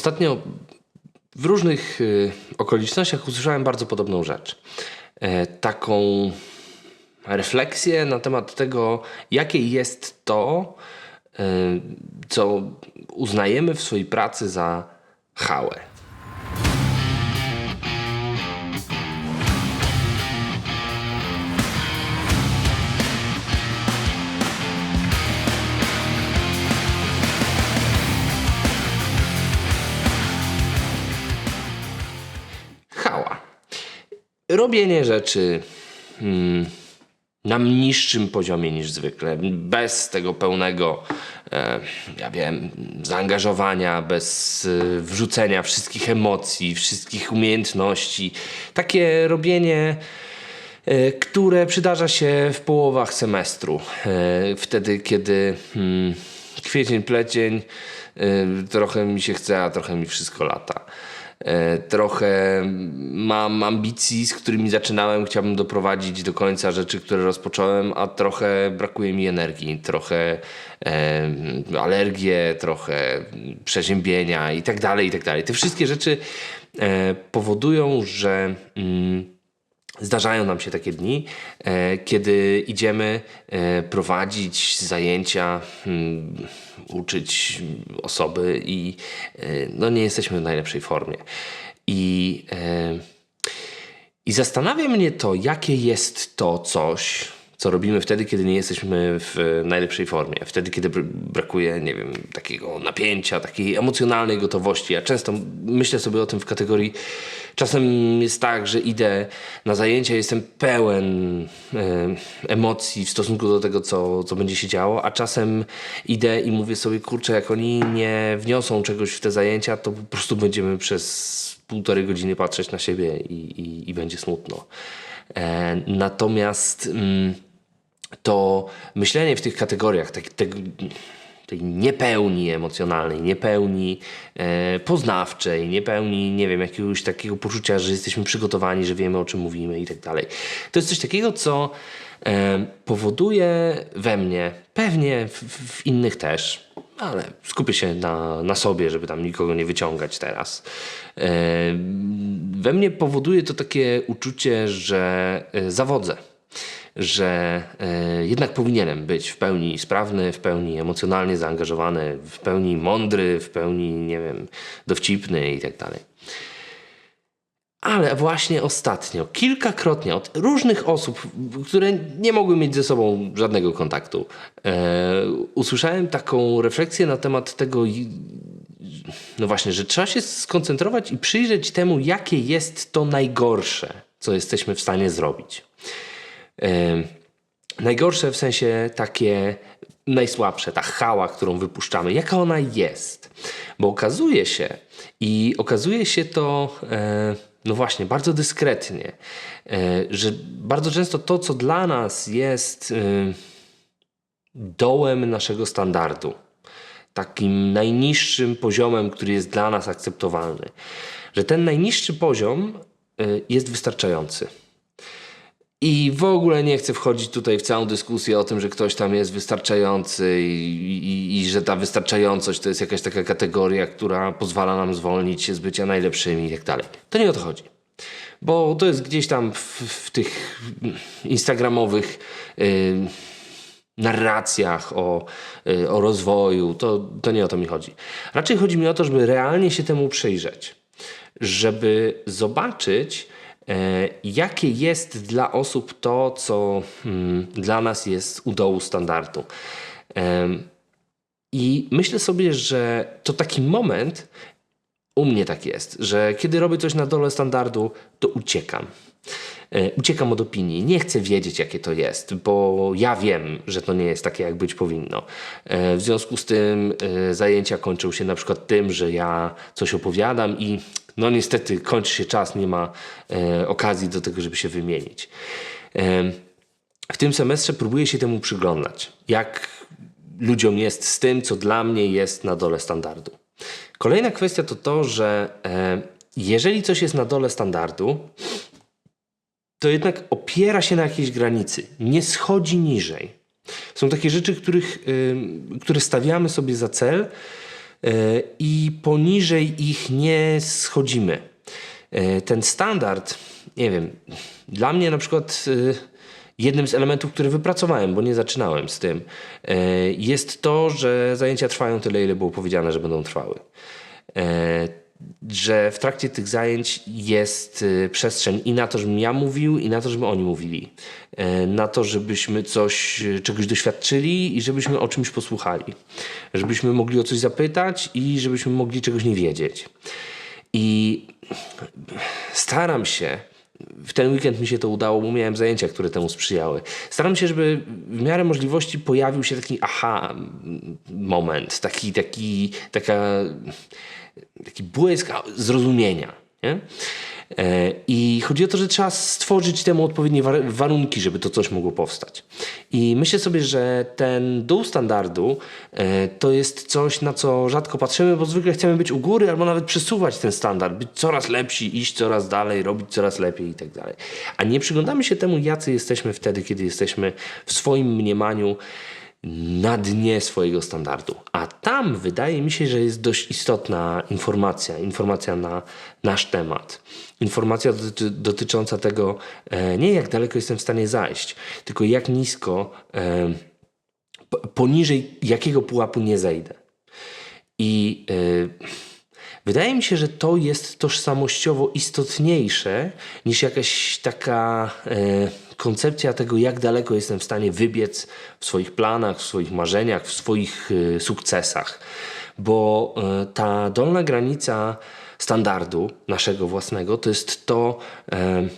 Ostatnio w różnych y, okolicznościach usłyszałem bardzo podobną rzecz. E, taką refleksję na temat tego, jakie jest to, y, co uznajemy w swojej pracy za chałę. Robienie rzeczy mm, na niższym poziomie niż zwykle, bez tego pełnego, e, ja wiem, zaangażowania, bez e, wrzucenia wszystkich emocji, wszystkich umiejętności. Takie robienie, e, które przydarza się w połowach semestru, e, wtedy kiedy mm, kwiecień, plecień, e, trochę mi się chce, a trochę mi wszystko lata. E, Trochę mam ambicji, z którymi zaczynałem, chciałbym doprowadzić do końca rzeczy, które rozpocząłem, a trochę brakuje mi energii, trochę e, alergie, trochę przeziębienia i tak dalej, i tak dalej. Te wszystkie rzeczy e, powodują, że mm, Zdarzają nam się takie dni, e, kiedy idziemy e, prowadzić zajęcia, mm, uczyć osoby i e, no, nie jesteśmy w najlepszej formie. I, I zastanawia mnie to, jakie jest to coś, co robimy wtedy, kiedy nie jesteśmy w najlepszej formie. Wtedy, kiedy br- brakuje, nie wiem, takiego napięcia, takiej emocjonalnej gotowości. Ja często myślę sobie o tym w kategorii. Czasem jest tak, że idę na zajęcia, jestem pełen e, emocji w stosunku do tego, co, co będzie się działo, a czasem idę i mówię sobie, kurczę, jak oni nie wniosą czegoś w te zajęcia, to po prostu będziemy przez półtorej godziny patrzeć na siebie i, i, i będzie smutno. E, natomiast mm, to myślenie w tych kategoriach, tak, tego, tej niepełni emocjonalnej, niepełni e, poznawczej, niepełni, nie wiem, jakiegoś takiego poczucia, że jesteśmy przygotowani, że wiemy o czym mówimy i tak dalej. To jest coś takiego, co e, powoduje we mnie, pewnie w, w innych też, ale skupię się na, na sobie, żeby tam nikogo nie wyciągać teraz. E, we mnie powoduje to takie uczucie, że e, zawodzę że e, jednak powinienem być w pełni sprawny, w pełni emocjonalnie zaangażowany, w pełni mądry, w pełni, nie wiem, dowcipny i tak dalej. Ale właśnie ostatnio, kilkakrotnie od różnych osób, które nie mogły mieć ze sobą żadnego kontaktu, e, usłyszałem taką refleksję na temat tego, no właśnie, że trzeba się skoncentrować i przyjrzeć temu, jakie jest to najgorsze, co jesteśmy w stanie zrobić. Najgorsze w sensie takie najsłabsze, ta chała, którą wypuszczamy, jaka ona jest. Bo okazuje się, i okazuje się to, e, no właśnie, bardzo dyskretnie, e, że bardzo często to, co dla nas jest e, dołem naszego standardu, takim najniższym poziomem, który jest dla nas akceptowalny, że ten najniższy poziom jest wystarczający. I w ogóle nie chcę wchodzić tutaj w całą dyskusję o tym, że ktoś tam jest wystarczający i, i, i że ta wystarczającość to jest jakaś taka kategoria, która pozwala nam zwolnić się z bycia najlepszymi i tak dalej. To nie o to chodzi. Bo to jest gdzieś tam w, w tych instagramowych y, narracjach o, y, o rozwoju. To, to nie o to mi chodzi. Raczej chodzi mi o to, żeby realnie się temu przyjrzeć. Żeby zobaczyć, jakie jest dla osób to, co mm, dla nas jest u dołu standardu. Em, I myślę sobie, że to taki moment, u mnie tak jest, że kiedy robię coś na dole standardu, to uciekam. E, Uciekam od opinii. Nie chcę wiedzieć, jakie to jest, bo ja wiem, że to nie jest takie, jak być powinno. E, W związku z tym e, zajęcia kończą się na przykład tym, że ja coś opowiadam i no niestety kończy się czas, nie ma e, okazji do tego, żeby się wymienić. E, w tym semestrze próbuję się temu przyglądać. Jak ludziom jest z tym, co dla mnie jest na dole standardu. Kolejna kwestia to to, że e, jeżeli coś jest na dole standardu, to jednak opiera się na jakiejś granicy, nie schodzi niżej. Są takie rzeczy, których, ym, które stawiamy sobie za cel, i poniżej ich nie schodzimy. E, Ten standard, nie wiem, dla mnie na przykład e, jednym z elementów, który wypracowałem, bo nie zaczynałem z tym, e, jest to, że zajęcia trwają tyle, ile było powiedziane, że będą trwały. Że w trakcie tych zajęć jest e, przestrzeń i na to, żebym ja mówił, i na to, żeby oni mówili. E, Na to, żebyśmy coś, e, czegoś doświadczyli i żebyśmy o czymś posłuchali. Żebyśmy mogli o coś zapytać i żebyśmy mogli czegoś nie wiedzieć. I staram się, w ten weekend mi się to udało, bo miałem zajęcia, które temu sprzyjały. Staram się, żeby w miarę możliwości pojawił się taki aha moment, taki, taki, taka, taki błysk zrozumienia. Nie? E, I chodzi o to, że trzeba stworzyć temu odpowiednie war- warunki, żeby to coś mogło powstać. I myślę sobie, że ten dół standardu e, to jest coś, na co rzadko patrzymy, bo zwykle chcemy być u góry albo nawet przesuwać ten standard, być coraz lepsi, iść coraz dalej, robić coraz lepiej i tak dalej. A nie przyglądamy się temu, jacy jesteśmy wtedy, kiedy jesteśmy w swoim mniemaniu na dnie swojego standardu. A tam wydaje mi się, że jest dość istotna informacja, informacja na nasz temat. Informacja doty dotycząca tego, e, nie jak daleko jestem w stanie zajść, tylko jak nisko, e, poniżej jakiego pułapu nie zejdę. I e, wydaje mi się, że to jest tożsamościowo istotniejsze niż jakaś taka koncepcja tego, jak daleko jestem w stanie wybiec w swoich planach, w swoich marzeniach, w swoich e, sukcesach. Bo e, ta dolna granica standardu naszego własnego to jest to. E,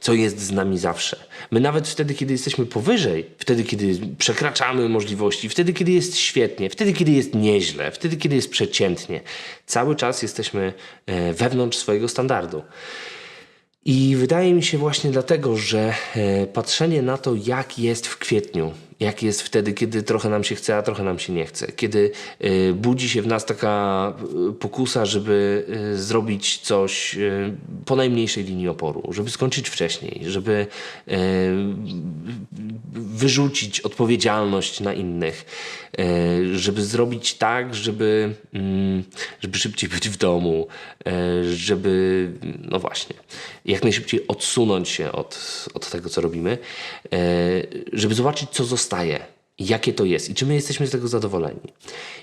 co jest z nami zawsze. My nawet wtedy, kiedy jesteśmy powyżej, wtedy, kiedy przekraczamy możliwości, wtedy, kiedy jest świetnie, wtedy, kiedy jest nieźle, wtedy, kiedy jest przeciętnie, cały czas jesteśmy wewnątrz swojego standardu. I wydaje mi się właśnie dlatego, że e, patrzenie na to, jak jest w kwietniu, jak jest wtedy, kiedy trochę nam się chce, a trochę nam się nie chce, kiedy e, budzi się w nas taka e, pokusa, żeby zrobić coś po najmniejszej linii oporu, żeby skończyć wcześniej, żeby wyrzucić odpowiedzialność na innych, e, żeby zrobić tak, żeby, mm, żeby szybciej być w domu, e, żeby, no właśnie, jak najszybciej odsunąć się od, od tego, co robimy, e, żeby zobaczyć, co zostaje. Jakie to jest i czy my jesteśmy z tego zadowoleni.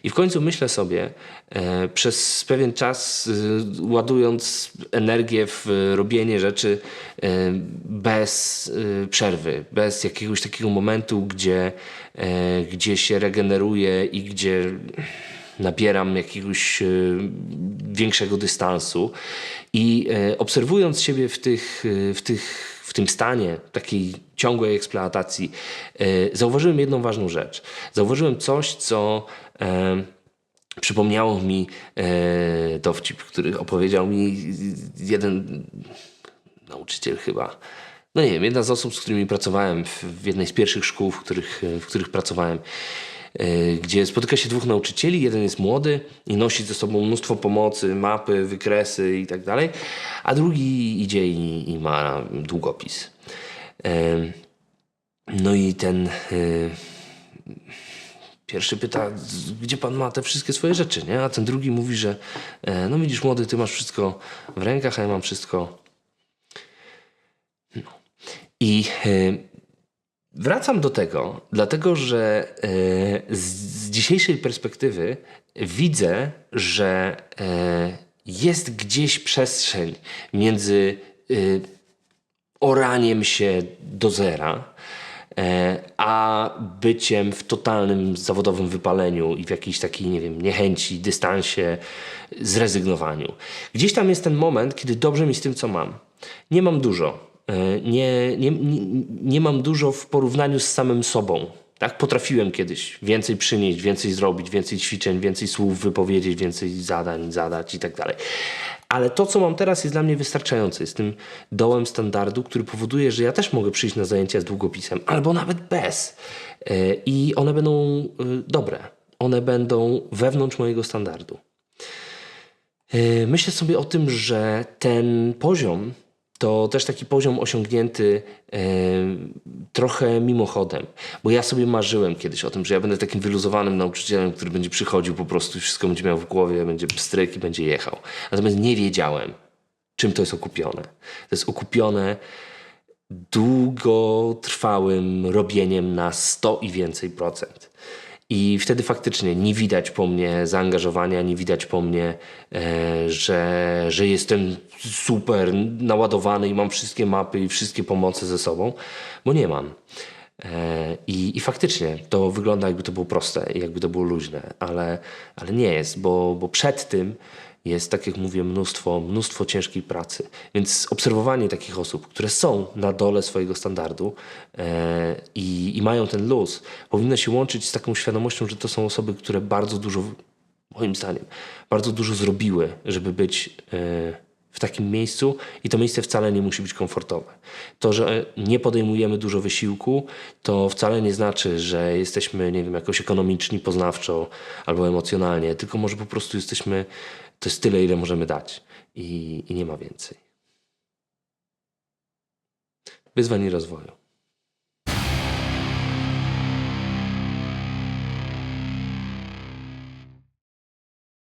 I w końcu myślę sobie, e, przez pewien czas e, ładując energię w robienie rzeczy e, bez przerwy, bez jakiegoś takiego momentu, gdzie, gdzie się regeneruję i gdzie nabieram jakiegoś większego dystansu i obserwując siebie w, tych, w, tych, w tym stanie takiej ciągłej eksploatacji, e, zauważyłem jedną ważną rzecz. Zauważyłem coś, co e, przypomniało mi e, dowcip, który opowiedział mi jeden nauczyciel chyba. No nie wiem, jedna z osób, z którymi pracowałem w, jednej z pierwszych szkół, w których, w których pracowałem, gdzie spotyka się dwóch nauczycieli. Jeden jest młody i nosi ze sobą mnóstwo pomocy, mapy, wykresy i tak dalej, a drugi idzie i, i ma długopis. E, No i ten e, pierwszy pyta, "Z- gdzie pan ma te wszystkie swoje rzeczy, nie? A ten drugi mówi, że e, no widzisz młody, ty masz wszystko w rękach, a ja mam wszystko i e, wracam do tego, dlatego że e, z, dzisiejszej perspektywy widzę, że e, jest gdzieś przestrzeń między e, oraniem się do zera, a byciem w totalnym zawodowym wypaleniu i w jakiejś takiej, nie wiem, niechęci, dystansie, zrezygnowaniu. Gdzieś tam jest ten moment, kiedy dobrze mi z tym, co mam. Nie mam dużo. E, Nie, nie, nie, mam dużo w porównaniu z samym sobą. Tak, potrafiłem kiedyś więcej przynieść, więcej zrobić, więcej ćwiczeń, więcej słów wypowiedzieć, więcej zadań zadać i tak dalej. Ale to, co mam teraz, jest dla mnie wystarczające. Jest tym dołem standardu, który powoduje, że ja też mogę przyjść na zajęcia z długopisem, albo nawet bez. E, I one będą e, dobre. One będą wewnątrz mojego standardu. Myślę sobie o tym, że ten poziom to też taki poziom osiągnięty e, trochę mimochodem. Bo ja sobie marzyłem kiedyś o tym, że ja będę takim wyluzowanym nauczycielem, który będzie przychodził po prostu wszystko będzie miał w głowie, będzie pstryk i będzie jechał. Natomiast nie wiedziałem, czym to jest okupione. To jest okupione długotrwałym robieniem na 100 i więcej procent. I wtedy faktycznie nie widać po mnie zaangażowania, nie widać po mnie, e, że, że jestem super naładowany i mam wszystkie mapy i wszystkie pomoce ze sobą, bo nie mam. E, I, I faktycznie to wygląda jakby to było proste, jakby to było luźne, ale, ale nie jest, bo, bo przed tym jest, tak jak mówię, mnóstwo, mnóstwo ciężkiej pracy. Więc obserwowanie takich osób, które są na dole swojego standardu e, i, i mają ten luz, powinno się łączyć z taką świadomością, że to są osoby, które bardzo dużo, moim zdaniem, bardzo dużo zrobiły, żeby być e, w takim miejscu i to miejsce wcale nie musi być komfortowe. To, że nie podejmujemy dużo wysiłku, to wcale nie znaczy, że jesteśmy, nie wiem, jakoś ekonomiczni, poznawczo albo emocjonalnie, tylko może po prostu jesteśmy, to jest tyle, ile możemy dać i, i nie ma więcej. Wyzwań i rozwoju.